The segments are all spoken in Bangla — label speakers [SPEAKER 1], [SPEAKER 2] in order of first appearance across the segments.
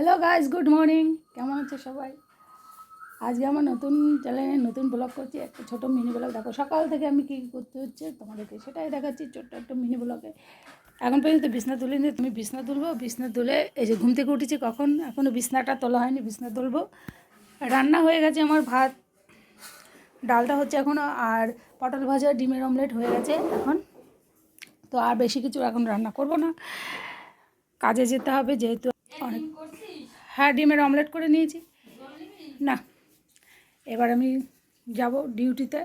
[SPEAKER 1] হ্যালো গাইজ গুড মর্নিং কেমন আছে সবাই? আজকে আমার নতুন চ্যানেলে নতুন ব্লগ করছি। একটা ছোটো মিনি ব্লগ দেখো, সকাল থেকে আমি কী করতে হচ্ছে তোমাদেরকে সেটাই দেখাচ্ছি, ছোট্ট একটা মিনি ব্লগে এখন পর্যন্ত বিছনা তুলিনি, তুমি বিছনা তুলবো। বিছনা তুলে এই যে ঘুম থেকে উঠেছি কখন? এখনও বিছনাটা তোলা হয়নি, বিছনা তুলবো। রান্না হয়ে গেছে আমার ভাত। ডালটা হচ্ছে এখনও আর পটল ভাজা, ডিমের অমলেট হয়ে গেছে এখন। তো আর বেশি কিছু এখন রান্না করব না। কাজে যেতে হবে যেহেতু অনেক হ্যাঁ ডিমের অমলেট করে নিয়েছি। না, এবার আমি যাব ডিউটিতে।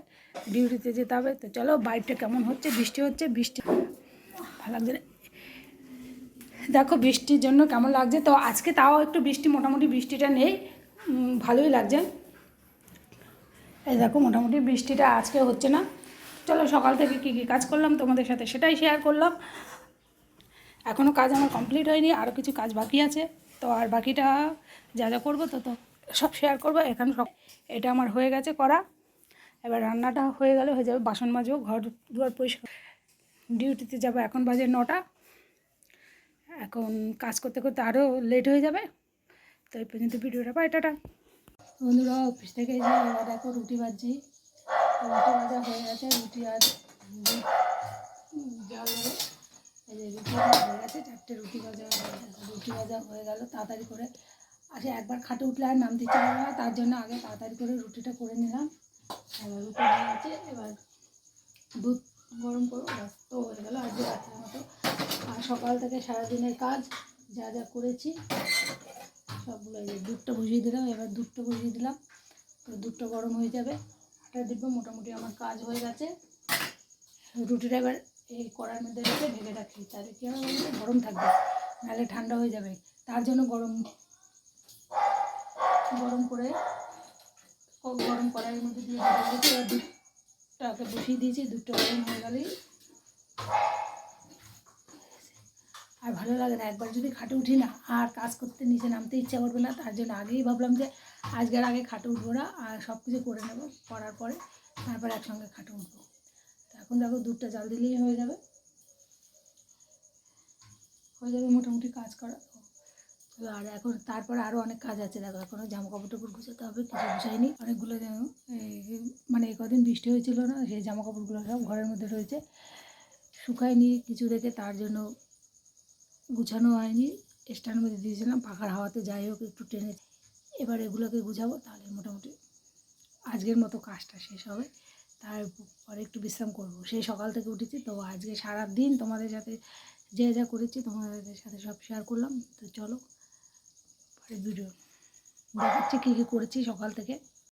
[SPEAKER 1] ডিউটিতে যেতে হবে। তো চলো বাইকটা কেমন হচ্ছে? বৃষ্টি হচ্ছে, বৃষ্টি। ভালো লাগছে। দেখো, বৃষ্টির জন্য কেমন লাগছে? তো আজকে তাও একটু বৃষ্টি, মোটামুটি বৃষ্টিটা নেই। ভালোই লাগছে। এই দেখো, মোটামুটি বৃষ্টিটা আজকে হচ্ছে না। চলো, সকাল থেকে কী কী কাজ করলাম তোমাদের সাথে সেটাই শেয়ার করলাম। এখনও কাজ আমার কমপ্লিট হয়নি আরও কিছু কাজ বাকি আছে। তো আর বাকিটা যা যা করব তো তো সব শেয়ার করব, এখানে সব এটা আমার হয়ে গেছে করা। এবার রান্নাটা হয়ে গেলে হয়ে যাবে বাসন মাজবো, ঘর দুয়ার পরিষ্কার। ডিউটিতে যাব এখন বাজে নটা। এখন কাজ করতে করতে আরও লেট হয়ে যাবে। তো এই পর্যন্ত ভিডিওটা পাই, টাটা। বন্ধুরা অফিস থেকে এবার দেখো রুটি ভাজছি রুটি ভাজা হয়ে গেছে, রুটি আর জল এই যে রুটি গেছে চারটে রুটি ভাজা হয়ে। রুটি ভাজা হয়ে গেল, তাড়াতাড়ি করে আসে একবার খাটে উঠলে আর নামতে ইচ্ছা করে না, তার জন্য আগে তাড়াতাড়ি করে রুটিটা করে নিলাম। এবার রুটি হয়ে গেছে, এবার দুধ গরম করব, ব্যাস, তো হয়ে গেলো। আজকে রাত্রের মতো। আর সকাল থেকে সারাদিনের কাজ, যা যা করেছি সবগুলো দুধটা বসিয়ে দিলাম, এবার দুধটা বসিয়ে দিলাম। তো দুধটা গরম হয়ে যাবে। আটা দিব মোটামুটি আমার কাজ হয়ে গেছে। রুটিটা এবার এই কড়ার মধ্যে রেখে ঢেকে রাখি, তাহলে কী হবে গরম থাকবে, নাহলে ঠান্ডা হয়ে যাবে। তার জন্য গরম গরম করে গরম কড়াইয়ের মধ্যে দিয়ে রেখেছি এবার দুধটাকে বসিয়ে দিয়েছি দুধটা গরম হয়ে গেলেই। আর ভালো লাগে না, একবার যদি খাটে উঠি না, আর কাজ করতে নিচে নামতে ইচ্ছা করবে না, তার জন্য আগেই ভাবলাম যে আজকের আগে খাটে উঠবো না, আর সব কিছু করে নেব, করার পরে তারপর একসঙ্গে খাটে উঠবো। এখন দেখো দুধটা জাল দিলেই হয়ে যাবে। হয়ে যাবে মোটামুটি কাজ করা। আর এখন তারপরে আরও অনেক কাজ আছে, দেখো এখনও জামা কাপড় টাপড় গুছাতে হবে, কিছু গুছাইনি। অনেকগুলো মানে কদিন বৃষ্টি হয়েছিল না, সেই জামা কাপড়গুলো সব ঘরের মধ্যে রয়েছে। শুকায়নি কিছু রেখে, তার জন্য গুছানো হয়নি। স্ট্যান্ড মধ্যে দিয়েছিলাম, পাখার হাওয়াতে যাই হোক, একটু টেনে এবার এগুলোকে গুছাবো, তাহলে মোটামুটি আজকের মতো কাজটা শেষ হবে। তারপরে একটু বিশ্রাম করব। সেই সকাল থেকে উঠেছি তো আজকে সারা দিন তোমাদের সাথে যে যা করেছি তোমাদের সাথে সব শেয়ার করলাম। তো চলো পরে ভিডিও দেখাচ্ছি কী কী করেছি সকাল থেকে।